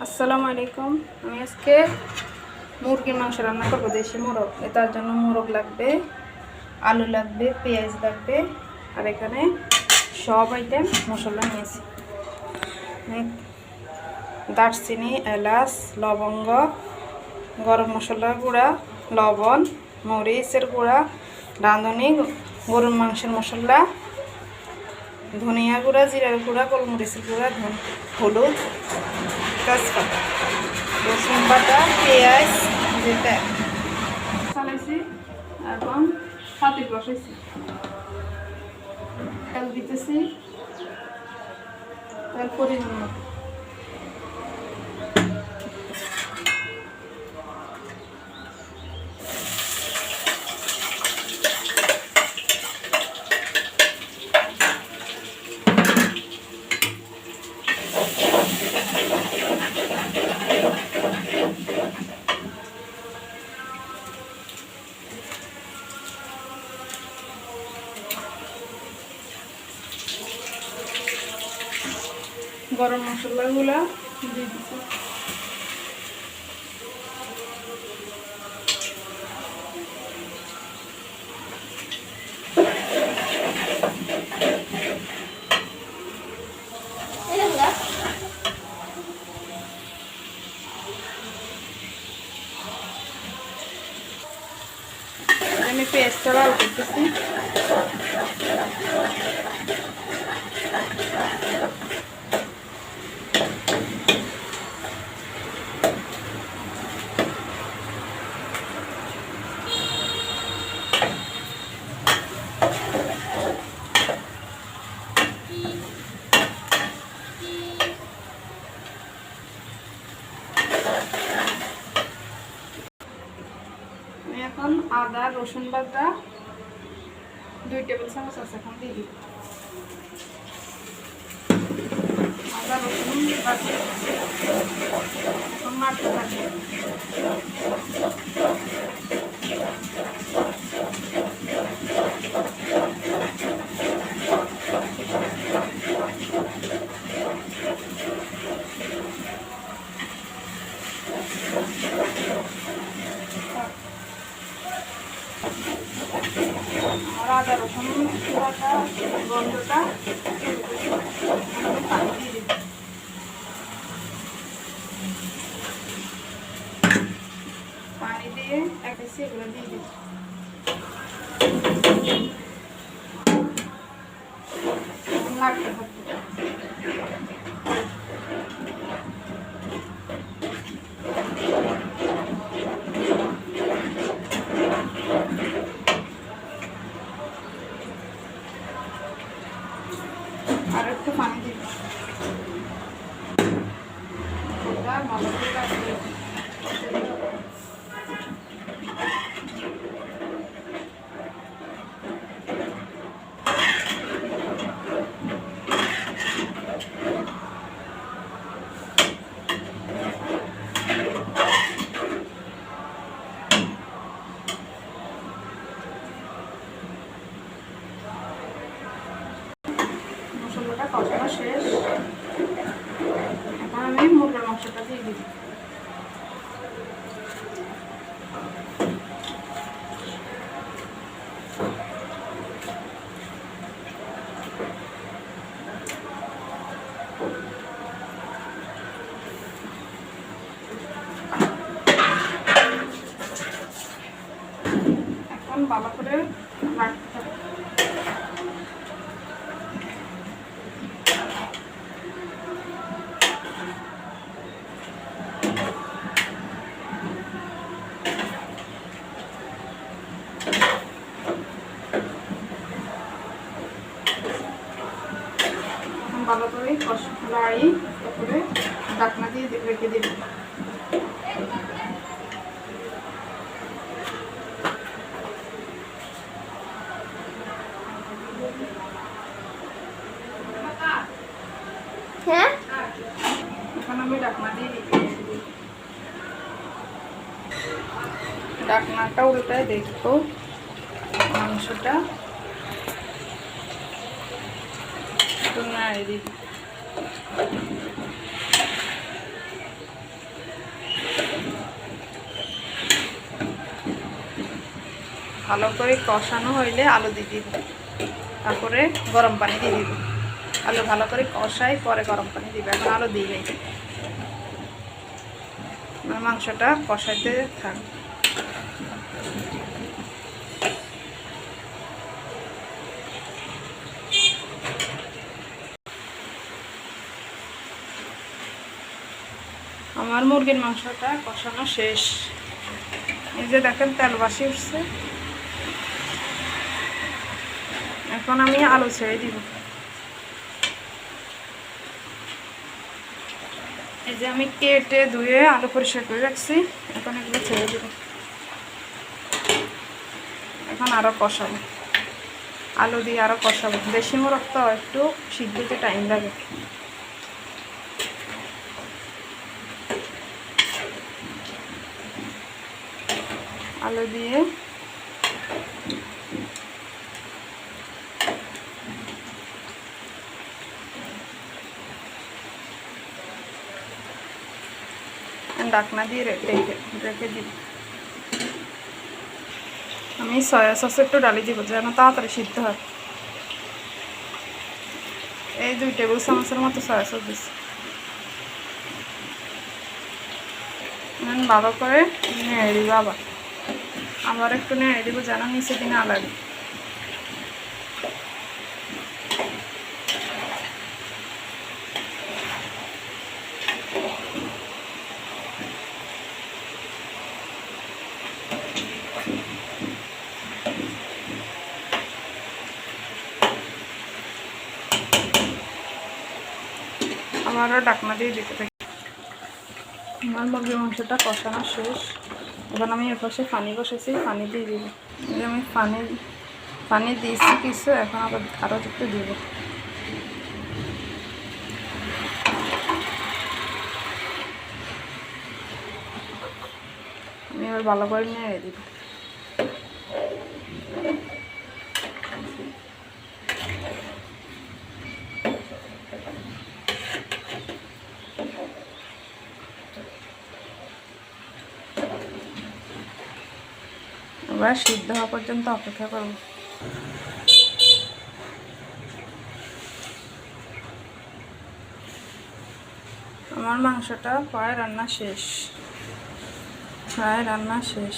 আসসালামু আলাইকুম। আমি আজকে মুরগির মাংস রান্না করব, দেশি মোরগ। তার জন্য মোরগ লাগবে, আলু লাগবে, পেঁয়াজ লাগবে, আর এখানে সব আইটেম মশলা নিয়েছি। দারচিনি, এলাচ, লবঙ্গ, গরম মশলার গুঁড়া, লবণ, মরিচের গুঁড়া, রাঁধুনি, গরুর মাংসের মশলা, ধনিয়া গুঁড়া, জিরার গুঁড়া, গোলমরিচের গুঁড়া, ধন- হলুদ তেজপাতা রসুন বাটা পেঁয়াজ যেটা। চালাইছি এবং হাতে বসাইছি। তেল দিতেছি তারপরে গরম মশলাগুলো দিয়ে দিচ্ছি আমি পেঁয়াজটা লাল করতেছি আমি এখন আদা, রসুন বাটা, দুই টেবিল চামচ আছে, এখন দিয়ে দিব। আদা, রসুন বাটা এখন মারতে থাকবে পানি দিয়ে এক এগুলো দিয়ে দিব লাগতে থাকবে আর একটু পানি দিব এটা ভালো করে কষানো শেষ। এখন আমি মুরগির মাংসটা দিয়ে দিই এখন ভালো করে রাখতে হবে এখন ভালো করে কষ লাড়ি তারপরে ডাকনা দিয়ে রেখে দিবি। হ্যাঁ? এখন আমি ডাকনা দিয়ে রেখে দিবি। ডাকনাটা উল্টায় দেখব মাংসটা ভালো করে কষানো হইলে আলু দিয়ে দিব। তারপরে গরম পানি দিয়ে দিব। আলু ভালো করে কষাই পরে গরম পানি দিব। এখন আলু দিয়ে মাংসটা কষাইতে থাকবে আমার মুরগির মাংসটা কষানো শেষ। এই যে দেখেন তেল বাসি উঠছে। এখন আমি আলু ছেড়ে দিব। এই যে আমি কেটে ধুয়ে আলু পরিষ্কার করে রাখছি। এখন এগুলো ছেড়ে দিব। এখন আরও কষাবো। আলু দিয়ে আরও কষাবো। দেশি মোরগ তো একটু সিদ্ধতে টাইম লাগে। আলু দিয়ে। ডাকনা দিয়ে রেখে রেখে দিব আমি সয়া সস একটু ডালি দিব যেন তাড়াতাড়ি সিদ্ধ হয়। এই দুই টেবিল চামচের মতো সয়া সস দিচ্ছি ভালো করে নেড়ে দিব আবার। আবার একটু নেড়ে দিব যেন নিচে দিনে আলাদা। আবারও ডাকনা দিয়ে দিতে থাকি। আমার মুরগির মাংসটা কষানো শেষ। এখন আমি এর পাশে পানি বসেছি, পানি দিয়ে দিব আমি পানি পানি দিয়েছি কিছু, এখন আবার আরও একটু দিব। আমি আবার ভালো করে নিয়ে দিব। এবার সিদ্ধ হওয়া পর্যন্ত অপেক্ষা করব। আমার মাংসটা প্রায় রান্না শেষ। প্রায় রান্না শেষ।